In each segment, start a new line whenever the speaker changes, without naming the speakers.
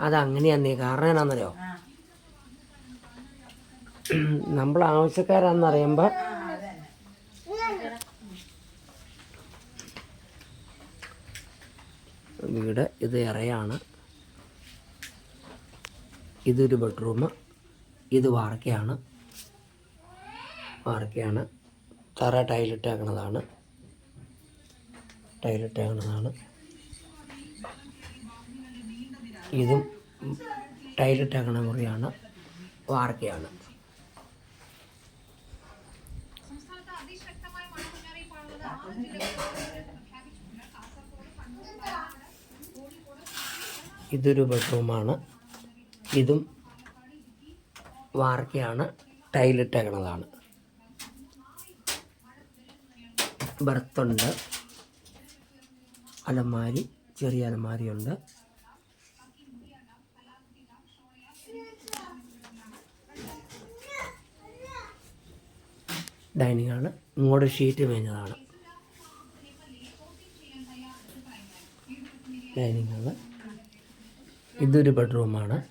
അതങ്ങനെയാന്നേ. കാരണം എന്നാന്നറിയോ? നമ്മൾ ആവശ്യക്കാരാന്നറിയുമ്പോ വീട് ഇത് ഇറയാണ്. ഇതൊരു ബെഡ്റൂം ഇത് വാർക്കയാണ്. വാർക്കയാണ്. തറ ടൈലിട്ടേക്കണതാണ്. ടൈലിട്ടേക്കണതാണ്. ഇതും ടൈലിട്ടേക്കണ മുറിയാണ് വാർക്കയാണ്. ഇതൊരു ബെഡ്റൂമാണ്. ഇതും വാർക്കയാണ് ടൈലിട്ടേക്കണതാണ്. ബർത്തുണ്ട്. അലമാരി ചെറിയ അലമാരിയുണ്ട്. ഡൈനിങ് ആണ് ഇങ്ങോട്ട് ഷീറ്റ് മേഞ്ഞതാണ്. ഡൈനിങ് ആണ് ഇതൊരു ബെഡ്റൂമാണ്.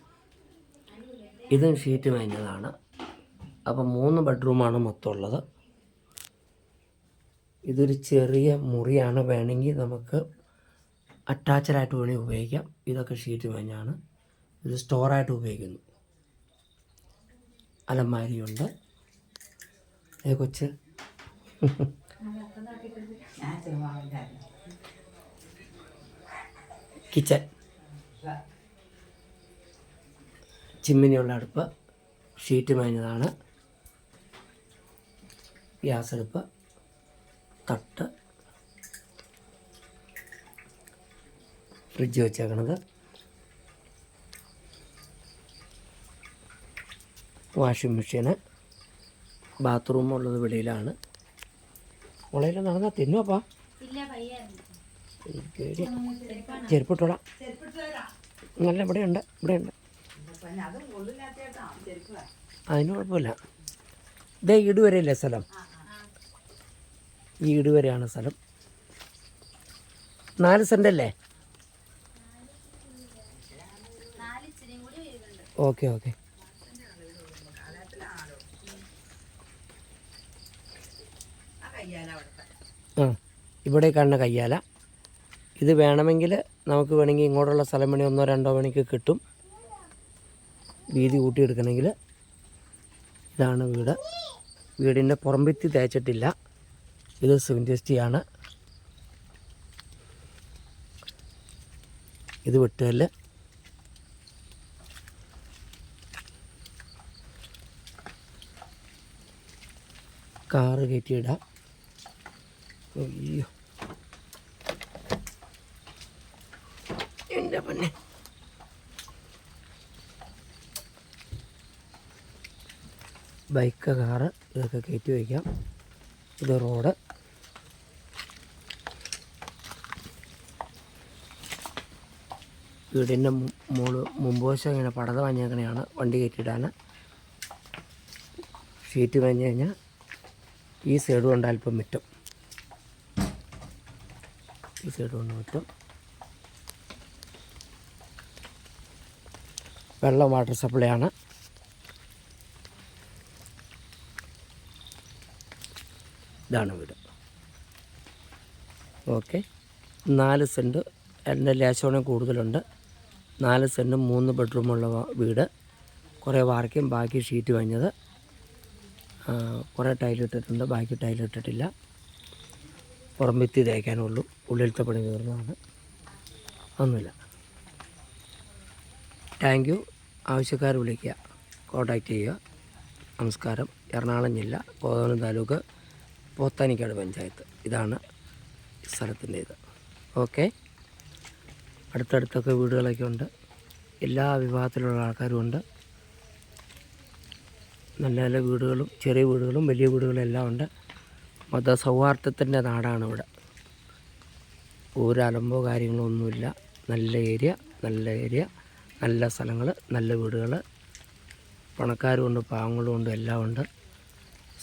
ഇതും ഷീറ്റ് മേഞ്ഞതാണ്. അപ്പം മൂന്ന് ബെഡ്റൂമാണ് മൊത്തം ഉള്ളത് ഇതൊരു ചെറിയ മുറിയാണ്. വേണമെങ്കിൽ നമുക്ക് അറ്റാച്ചഡായിട്ട് വേണമെങ്കിൽ ഉപയോഗിക്കാം. ഇതൊക്കെ ഷീറ്റ് മേഞ്ഞാണ്. ഇത് സ്റ്റോറായിട്ട് ഉപയോഗിക്കുന്നു. അലമാരിയുണ്ട്. കൊച്ച്? കിച്ചൺ. ചിമ്മിനിയുള്ള അടുപ്പ് ഷീറ്റ് മേഞ്ഞതാണ്. ഗ്യാസ് അടുപ്പ് തട്ട്. ഫ്രിഡ്ജ് വെച്ചേക്കണത്. Washing machine. ബാത്റൂം ഉള്ളത് വെളിയിലാണ് മുളയിൽ നടന്നാൽ തിന്നുവപ്പാ
ഇല്ല നല്ല
ചെരുപ്പിട്ടോളാം. നല്ല ഇവിടെയുണ്ട് ഇവിടെയുണ്ട്. അതിന് കുഴപ്പമില്ല. ഇതേ ഈട് വരെയല്ലേ സ്ഥലം? ഈ ഈട് വരെയാണ് സ്ഥലം. നാല് സെന്റ് അല്ലേ ഓക്കെ ഓക്കെ. ആ ഇവിടെ കാണുന്ന കയ്യാല. ഇത് വേണമെങ്കിൽ നമുക്ക് വേണമെങ്കിൽ ഇങ്ങോട്ടുള്ള സ്ഥലം വേണമെങ്കിൽ ഒന്നോ രണ്ടോ മണിക്ക് കിട്ടും. വീതി കൂട്ടിയെടുക്കണമെങ്കിൽ ഇതാണ് വീട്. വീടിന്റെ പുറംഭിത്തി തേച്ചിട്ടില്ല. ഇത് സിമെന്റിസ്റ്റിയാണ് ഇത് വെട്ടുകല്ല്. കാറ് കയറ്റിയിടാം. അയ്യോ എന്റെ പൊന്നെ. ബൈക്ക് കാറ് ഇതൊക്കെ കയറ്റി വയ്ക്കാം. ഇത് റോഡ്. വീടിന്റെ മുകൾ മുമ്പുവശം ഇങ്ങനെ പടത വാങ്ങിയേക്കണെയാണ് വണ്ടി കയറ്റിയിടാൻ ഷീറ്റ് വാങ്ങി കഴിഞ്ഞാൽ ഈ സൈഡ് കൊണ്ട് അല്പം മുറ്റും ഈ സൈഡ് കൊണ്ട് മുറ്റും വെള്ളം വാട്ടർ സപ്ലൈ ആണ് ഇതാണ് വീട്. ഓക്കെ. നാല് സെന്റ് എന്റെ ലേശോണം കൂടുതലുണ്ട്. നാല് സെന്റും മൂന്ന് ബെഡ്റൂമുള്ള വീട്. കുറേ വാർക്കയും ബാക്കി ഷീറ്റ് ആ, കുറേ ടൈലിട്ടിട്ടുണ്ട് ബാക്കി ടൈലിട്ടിട്ടില്ല പുറം ഭിത്തി തേക്കാനുള്ളൂ. ഉള്ളിലത്തെ പണി തീർന്നതാണ്. ഒന്നുമില്ല. താങ്ക് യു ആവശ്യക്കാർ വിളിക്കുക. കോൺടാക്റ്റ് ചെയ്യുക. നമസ്കാരം. എറണാകുളം ജില്ല കോതമംഗലം താലൂക്ക് പോത്താനിക്കാട് പഞ്ചായത്ത്. ഇതാണ് സ്ഥലത്തിന്റെ ഇത്. ഓക്കെ അടുത്തടുത്തൊക്കെ വീടുകളൊക്കെ ഉണ്ട്. എല്ലാ വിഭാഗത്തിലുള്ള ആൾക്കാരും ഉണ്ട്. നല്ല നല്ല വീടുകളും ചെറിയ വീടുകളും വലിയ വീടുകളും എല്ലാം ഉണ്ട്. മതസൗഹാർദ്ദത്തിന്റെ നാടാണ് ഇവിടെ. ഒരു അലമ്പോ കാര്യങ്ങളോ ഒന്നുമില്ല നല്ല ഏരിയ നല്ല ഏരിയ നല്ല സ്ഥലങ്ങൾ നല്ല വീടുകൾ പണക്കാരും ഉണ്ട് പാവങ്ങളും ഉണ്ട് എല്ലാം ഉണ്ട്.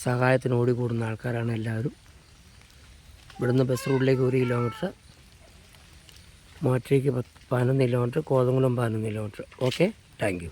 സഹായത്തിന് ഓടിക്കൂടുന്ന ആൾക്കാരാണ് എല്ലാവരും. ഇവിടുന്ന് ബസ് റൂട്ടിലേക്ക് ഒരു കിലോമീറ്റർ മാറ്റിലേക്ക് പത്ത് പതിനൊന്ന് കിലോമീറ്റർ കോതങ്കുളം പതിനൊന്ന് കിലോമീറ്റർ. ഓക്കെ? Thank you.